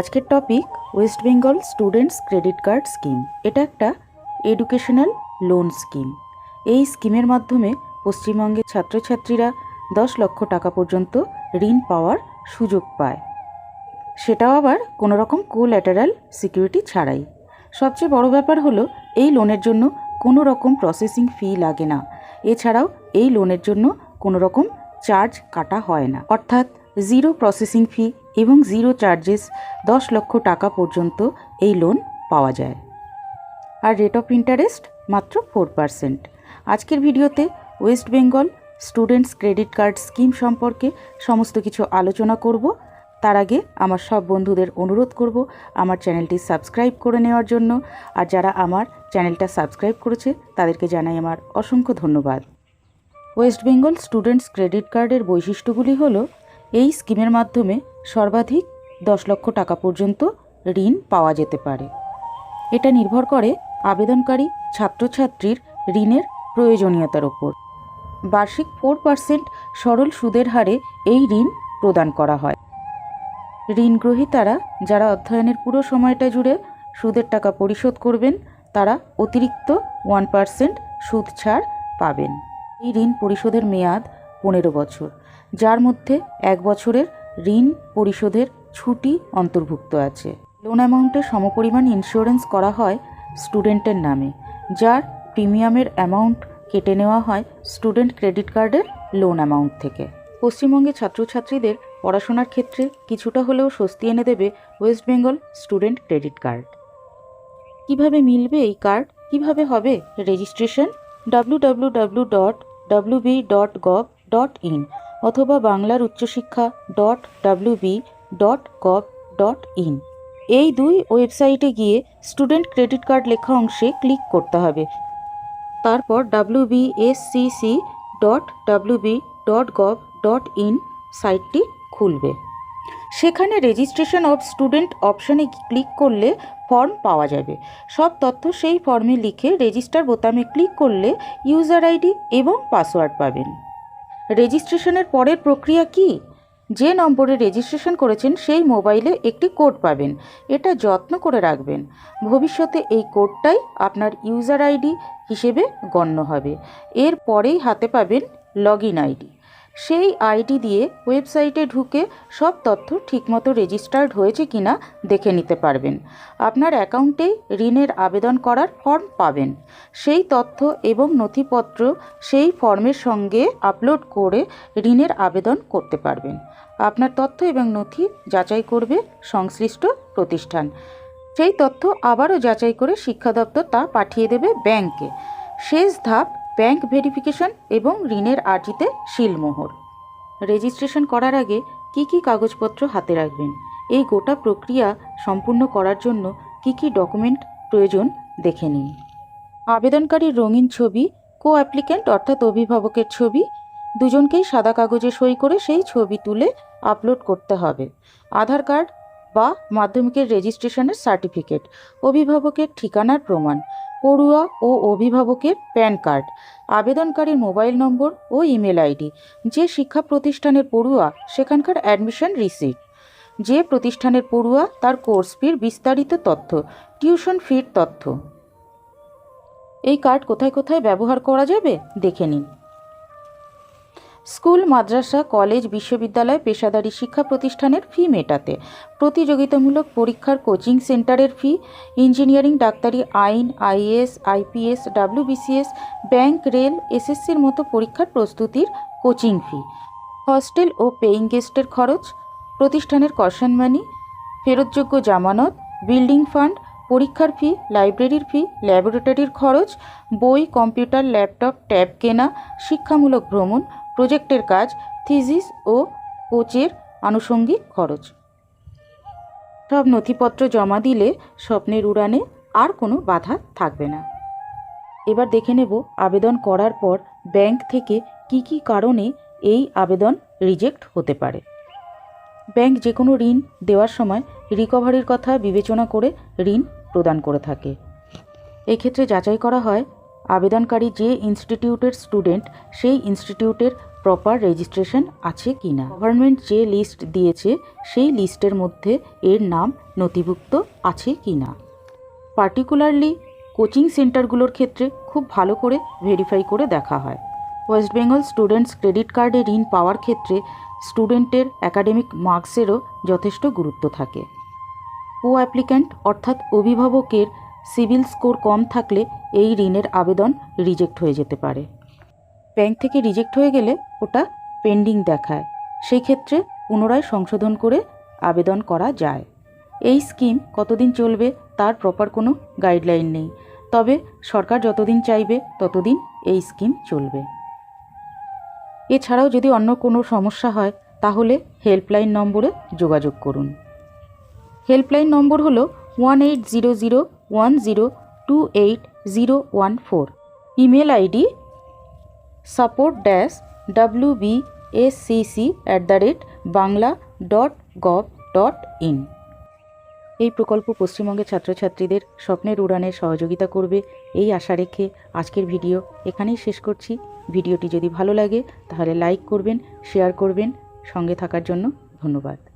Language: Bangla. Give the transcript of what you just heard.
আজকের topic West Bengal students credit card scheme এটা একটা এডুকেশনাল লোন স্কিম এই স্কিমের মাধ্যমে পশ্চিমবঙ্গের ছাত্রছাত্রীরা দশ লক্ষ টাকা পর্যন্ত ঋণ পাওয়ার সুযোগ পায়। সেটাও আবার কোনো রকম কোল্যাটারাল সিকিউরিটি ছাড়াই। সবচেয়ে বড় ব্যাপার হলো, এই লোনের জন্য কোনো রকম প্রসেসিং ফি লাগে না। এছাড়াও এই লোনের জন্য কোনো রকম চার্জ কাটা হয় না। অর্থাৎ জিরো প্রসেসিং ফি এবং জিরো চার্জেস দশ লক্ষ টাকা পর্যন্ত এই লোন পাওয়া যায়। আর রেট অফ ইন্টারেস্ট মাত্র ফোর পার্সেন্ট আজকের ভিডিওতে West Bengal students credit card scheme সম্পর্কে সমস্ত কিছু আলোচনা করব। তার আগে আমার সব বন্ধুদের অনুরোধ করব আমার চ্যানেলটি সাবস্ক্রাইব করে নেওয়ার জন্য। আর যারা আমার চ্যানেলটা সাবস্ক্রাইব করেছে, তাদেরকে জানাই আমার অসংখ্য ধন্যবাদ। ওয়েস্ট বেঙ্গল স্টুডেন্টস ক্রেডিট কার্ডের বৈশিষ্ট্যগুলি হলো এই স্কিমের মাধ্যমে সর্বাধিক দশ লক্ষ টাকা পর্যন্ত ঋণ পাওয়া যেতে পারে। এটা নির্ভর করে আবেদনকারী ছাত্রছাত্রীর ঋণের প্রয়োজনীয়তার ওপর বার্ষিক ফোর পার্সেন্ট সরল সুদের হারে এই ঋণ প্রদান করা হয়। ঋণ গ্রহীতারা যারা অধ্যয়নের পুরো সময়টা জুড়ে সুদের টাকা পরিশোধ করবেন, তারা অতিরিক্ত ওয়ান পার্সেন্ট সুদ ছাড় পাবেন। এই ঋণ পরিশোধের মেয়াদ পনেরো বছর। যার মধ্যে এক বছরের ঋণ পরিশোধের ছুটি অন্তর্ভুক্ত আছে। লোন অ্যামাউন্টের সমপরিমাণ ইন্স্যুরেন্স করা হয় স্টুডেন্টের নামে, যার প্রিমিয়ামের অ্যামাউন্ট কেটে নেওয়া হয় স্টুডেন্ট ক্রেডিট কার্ডের লোন অ্যামাউন্ট থেকে। পশ্চিমবঙ্গে ছাত্রছাত্রীদের পড়াশোনার ক্ষেত্রে কিছুটা হলেও স্বস্তি এনে দেবে West Bengal student credit card. কীভাবে মিলবে এই কার্ড? কীভাবে হবে registration? W W W dot W B dot gov dot in অথবা বাংলার উচ্চশিক্ষা dot W B dot gov dot in. এই দুই ওয়েবসাইটে গিয়ে স্টুডেন্ট ক্রেডিট কার্ড লেখা অংশে ক্লিক করতে হবে। তারপর W B S C C dot W B dot gov dot in সাইটটি খুলবে। সেখানে রেজিস্ট্রেশন অফ স্টুডেন্ট অপশানে ক্লিক করলে ফর্ম পাওয়া যাবে। সব তথ্য সেই ফর্মে লিখে রেজিস্টার বোতামে ক্লিক করলে ইউজার আইডি এবং পাসওয়ার্ড পাবেন। রেজিস্ট্রেশনের পরের প্রক্রিয়া কি? যে নম্বরে রেজিস্ট্রেশন করেছেন সেই মোবাইলে একটি কোড পাবেন। এটা যত্ন করে রাখবেন। ভবিষ্যতে এই কোডটাই আপনার ইউজার আইডি হিসেবে গণ্য হবে। এর পরেই হাতে পাবেন লগ ইন আইডি। সেই আইডি দিয়ে ওয়েবসাইটে ঢুকে সব তথ্য ঠিকমতো রেজিস্টার্ড হয়েছে কিনা দেখে নিতে পারবেন। আপনার অ্যাকাউন্টেই ঋণের আবেদন করার ফর্ম পাবেন। সেই তথ্য এবং নথিপত্র সেই ফর্মের সঙ্গে আপলোড করে ঋণের আবেদন করতে পারবেন। আপনার তথ্য এবং নথি যাচাই করবে সংশ্লিষ্ট প্রতিষ্ঠান। সেই তথ্য আবারও যাচাই করে শিক্ষা দপ্তর তা পাঠিয়ে দেবে ব্যাংকে। শেষ ধাপ ব্যাংক ভেরিফিকেশন এবং ঋণের আর্জিতে শিলমোহর রেজিস্ট্রেশন করার আগে কি কি কাগজপত্র হাতে রাখবেন? এই গোটা প্রক্রিয়া সম্পূর্ণ করার জন্য কি কি ডকুমেন্ট প্রয়োজন দেখে নিন। আবেদনকারীর রঙিন ছবি কো অ্যাপ্লিক্যান্ট অর্থাৎ অভিভাবকের ছবি, দুজনকেই সাদা কাগজে সই করে সেই ছবি তুলে আপলোড করতে হবে। আধার কার্ড বা মাধ্যমিকের রেজিস্ট্রেশনের সার্টিফিকেট, অভিভাবকের ঠিকানার প্রমাণ পড়ুয়া ও অভিভাবকের প্যান কার্ড, আবেদনকারীর মোবাইল নম্বর ও ইমেল আইডি, যে শিক্ষা প্রতিষ্ঠানের পড়ুয়া সেখানকার অ্যাডমিশন রিসিপ্ট, যে প্রতিষ্ঠানের পড়ুয়া তার কোর্স ফির বিস্তারিত তথ্য, টিউশন ফির তথ্য। এই কার্ড কোথায় কোথায় ব্যবহার করা যাবে? দেখে নিন। স্কুল, মাদ্রাসা, কলেজ, বিশ্ববিদ্যালয়, পেশাদারি শিক্ষা প্রতিষ্ঠানের ফি মেটাতে। প্রতিযোগিতামূলক পরীক্ষার কোচিং সেন্টারের ফি, ইঞ্জিনিয়ারিং ডাক্তারি আইন, IAS, IPS, WBCS, bank, rail, এসএসসির মতো পরীক্ষার প্রস্তুতির কোচিং ফি। হস্টেল ও পেইং গেস্টের খরচ, প্রতিষ্ঠানের কশন মানি, ফেরতযোগ্য জামানত, বিল্ডিং ফান্ড, পরীক্ষার ফি, লাইব্রেরির ফি, ল্যাবরেটরির খরচ, বই, কম্পিউটার, ল্যাপটপ, ট্যাব কেনা, শিক্ষামূলক ভ্রমণ প্রজেক্টের কাজ থিজিস ও কোচের আনুষঙ্গিক খরচ। সব নথিপত্র জমা দিলে স্বপ্নের উড়ানে আর কোনো বাধা থাকবে না। এবার দেখে নেব আবেদন করার পর ব্যাংক থেকে কি কি কারণে এই আবেদন রিজেক্ট হতে পারে। ব্যাংক যে কোনো ঋণ দেওয়ার সময় রিকভারির কথা বিবেচনা করে ঋণ প্রদান করে থাকে। এক্ষেত্রে যাচাই করা হয় আবেদনকারী যে ইনস্টিটিউটের স্টুডেন্ট সেই ইনস্টিটিউটের প্রপার রেজিস্ট্রেশন আছে কি না গভর্নমেন্ট যে লিস্ট দিয়েছে সেই লিস্টের মধ্যে এর নাম নথিভুক্ত আছে কি না পার্টিকুলারলি কোচিং সেন্টারগুলোর ক্ষেত্রে খুব ভালো করে ভেরিফাই করে দেখা হয়। ওয়েস্ট বেঙ্গল স্টুডেন্টস ক্রেডিট কার্ডে ঋণ পাওয়ার ক্ষেত্রে স্টুডেন্টের একাডেমিক মার্কসেরও যথেষ্ট গুরুত্ব থাকে। কো অ্যাপ্লিক্যান্ট অর্থাৎ অভিভাবকের সিভিল স্কোর কম থাকলে এই ঋণের আবেদন রিজেক্ট হয়ে যেতে পারে। ব্যাংক থেকে রিজেক্ট হয়ে গেলে ওটা পেন্ডিং দেখায়। সেই ক্ষেত্রে পুনরায় সংশোধন করে আবেদন করা যায়। এই স্কিম কতদিন চলবে তার প্রপার কোনো গাইডলাইন নেই। তবে সরকার যতদিন চাইবে ততদিন এই স্কিম চলবে। এছাড়াও যদি অন্য কোনো সমস্যা হয়, তাহলে হেল্পলাইন নম্বরে যোগাযোগ করুন। হেল্পলাইন নম্বর হলো one eight zero zero one zero two eight zero one four email ID support dash W B S C C at the rate Bangla dot gov dot in এই প্রকল্প পশ্চিমবঙ্গের ছাত্রছাত্রীদের স্বপ্নের উড়ানে সহযোগিতা করবে। এই আশা রেখে আজকের ভিডিও এখানেই শেষ করছি। ভিডিওটি যদি ভালো লাগে, তাহলে লাইক করবেন শেয়ার করবেন। সঙ্গে থাকার জন্য ধন্যবাদ।